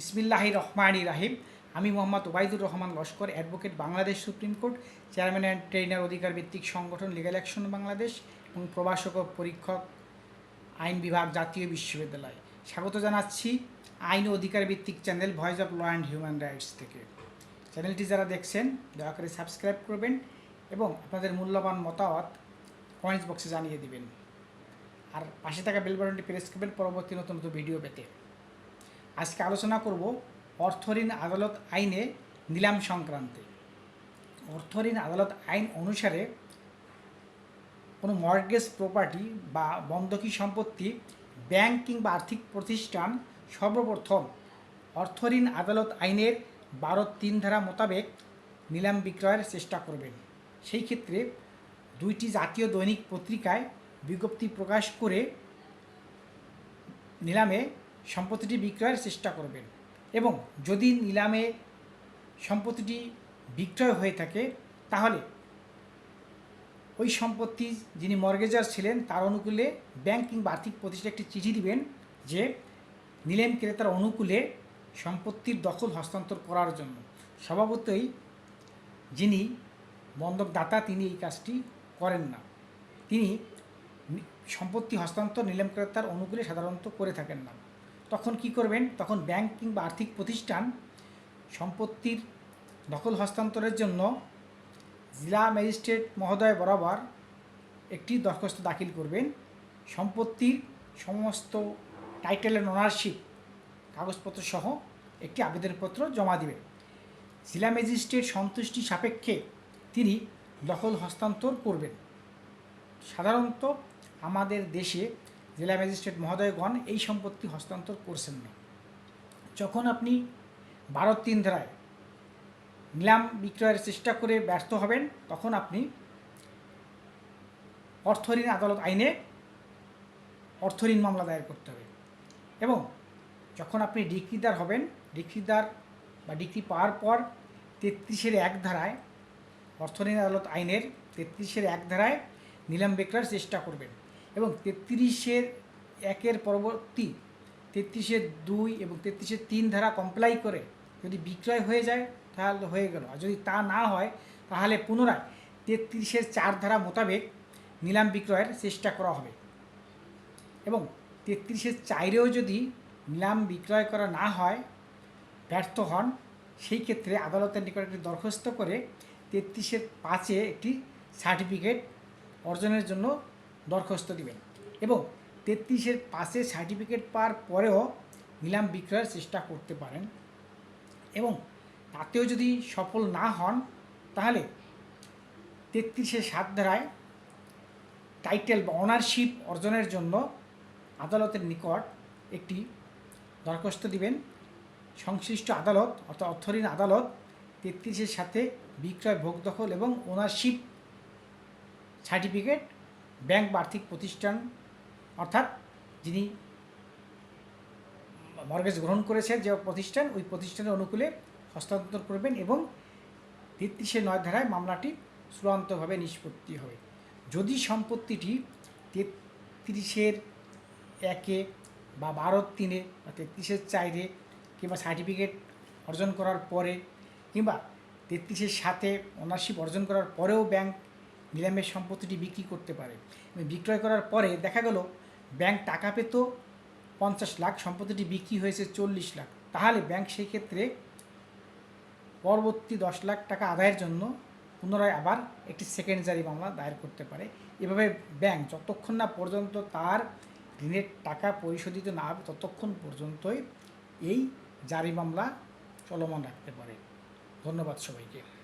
ইসমিল্লাহি রহমানি রাহিম। আমি Mohammad Obaidur Rahman Laskar, advocate Bangladesh supreme court, chairman and trainer অধিকার ভিত্তিক সংগঠন লিগাল অ্যাকশন বাংলাদেশ এবং প্রভাষক ও পরীক্ষক আইন বিভাগ জাতীয় বিশ্ববিদ্যালয়। স্বাগত জানাচ্ছি আইন ও অধিকার ভিত্তিক channel voice of law and human rights থেকে। চ্যানেলটি যারা দেখছেন, দয়া করে সাবস্ক্রাইব করবেন এবং আপনাদের মূল্যবান মতামত কমেন্টস বক্সে জানিয়ে দিবেন। আর পাশে থাকা বেল বাটনটি প্রেস করবেন পরবর্তী নতুন নতুন ভিডিও পেতে। আজকে আলোচনা করব অর্থঋণ আদালত আইনে নিলাম সংক্রান্তে। অর্থঋণ আদালত আইন অনুসারে কোনো মর্গেজ প্রপার্টি বা বন্ধকি সম্পত্তি ব্যাংক কিংবা আর্থিক প্রতিষ্ঠান সর্বপ্রথম অর্থঋণ আদালত আইনের বারো তিন ধারা মোতাবেক নিলাম বিক্রয়ের চেষ্টা করবেন। সেই ক্ষেত্রে দুইটি জাতীয় দৈনিক পত্রিকায় বিজ্ঞপ্তি প্রকাশ করে নিলামে সম্পত্তিটি বিক্রয়ের চেষ্টা করবেন এবং যদি নিলামে সম্পত্তিটি বিক্রয় হয়ে থাকে, তাহলে ওই সম্পত্তি যিনি মর্গেজার ছিলেন, তার অনুকূলে ব্যাংক কিংবা আর্থিক প্রতিষ্ঠান একটি চিঠি দিবেন যে নিলাম ক্রেতার অনুকূলে সম্পত্তির দখল হস্তান্তর করার জন্য। স্বভাবতই যিনি বন্ধকদাতা, তিনি এই কাজটি করেন না। তিনি সম্পত্তি হস্তান্তর নিলাম ক্রেতার অনুকূলে সাধারণত করে থাকেন না। তখন কি করবেন? তখন ব্যাংক কিংবা আর্থিক প্রতিষ্ঠান সম্পত্তির দখল হস্তান্তরের জন্য জেলা ম্যাজিস্ট্রেট মহোদয় বরাবর একটি দরখাস্ত দাখিল করবেন। সম্পত্তির সমস্ত টাইটেল অ্যান্ড ওনারশিপ কাগজপত্র সহ একটি আবেদনপত্র জমা দিবেন। জেলা ম্যাজিস্ট্রেট সন্তুষ্টি সাপেক্ষে তিনি দখল হস্তান্তর করবেন। সাধারণত আমাদের দেশে জেলা ম্যাজিস্ট্রেট মহোদয়গণ এই সম্পত্তি হস্তান্তর করছেন না যখন আপনি বারো তিন ধারায় নিলাম বিক্রয়ের চেষ্টা করে ব্যর্থ হবেন, তখন আপনি অর্থঋণ আদালত আইনে অর্থঋণ মামলা দায়ের করতে হবে। এবং যখন আপনি ডিক্রিদার হবেন ডিক্রিদার বা ডিক্রি পাওয়ার পর তেত্রিশের এক ধারায়, অর্থঋণ আদালত আইনের তেত্রিশের এক ধারায় নিলাম বিক্রয়ের চেষ্টা করবেন। এবং তেত্রিশের একের পরবর্তী, তেত্রিশের দুই এবং তেত্রিশের তিন ধারা কমপ্লাই করে যদি বিক্রয় হয়ে যায়, তাহলে হয়ে গেল। আর যদি তা না হয়, তাহলে পুনরায় তেত্রিশের চার ধারা মোতাবেক নিলাম বিক্রয়ের চেষ্টা করা হবে। এবং তেত্রিশের চাইরেও যদি নিলাম বিক্রয় করা না হয়, ব্যর্থ হন, সেই ক্ষেত্রে আদালতের নিকট একটি দরখাস্ত করে তেত্রিশের পাঁচে একটি সার্টিফিকেট অর্জনের জন্য দরখাস্ত দিবেন। এবং তেত্রিশের পাশে সার্টিফিকেট পাওয়ার পরেও নিলাম বিক্রয়ের চেষ্টা করতে পারেন। এবং তাতেও যদি সফল না হন, তাহলে তেত্রিশের সাত ধারায় টাইটেল বা অনারশিপ অর্জনের জন্য আদালতের নিকট একটি দরখাস্ত দিবেন। সংশ্লিষ্ট আদালত অর্থাৎ অর্থঋণ আদালত তেত্রিশের সাথে বিক্রয় ভোগ দখল এবং ওনারশিপ সার্টিফিকেট ব্যাংক আর্থিক প্রতিষ্ঠান, অর্থাৎ যিনি মর্গেজ গ্রহণ করেছে যে প্রতিষ্ঠান, ওই প্রতিষ্ঠানের অনুকূলে হস্তান্তর করবেন এবং তেত্রিশে নয় ধারায় মামলাটি চূড়ান্তভাবে নিষ্পত্তি হবে। যদি সম্পত্তিটি তেত্রিশের একে বা বারো তিনে বা তেত্রিশের চাইরে কিংবা সার্টিফিকেট অর্জন করার পরে কিংবা তেত্রিশের সাথে ওনারশিপ অর্জন করার পরেও ব্যাংক নিলামের সম্পত্তিটি বিক্রি করতে পারে। বিক্রয় করার পরে দেখা গেল, ব্যাংক টাকা পেত, পঞ্চাশ লাখ, সম্পত্তিটি বিক্রি হয়েছে চল্লিশ লাখ। তাহলে ব্যাংক সেই ক্ষেত্রে পরবর্তী দশ লাখ টাকা আদায়ের জন্য পুনরায় আবার একটি সেকেন্ডারি মামলা দায়ের করতে পারে। এভাবে ব্যাংক যতক্ষণ না পর্যন্ত তার ঋণের টাকা পরিশোধিত না হবে, ততক্ষণ পর্যন্তই এই জারি মামলা চলমান রাখতে পারে। ধন্যবাদ সবাইকে।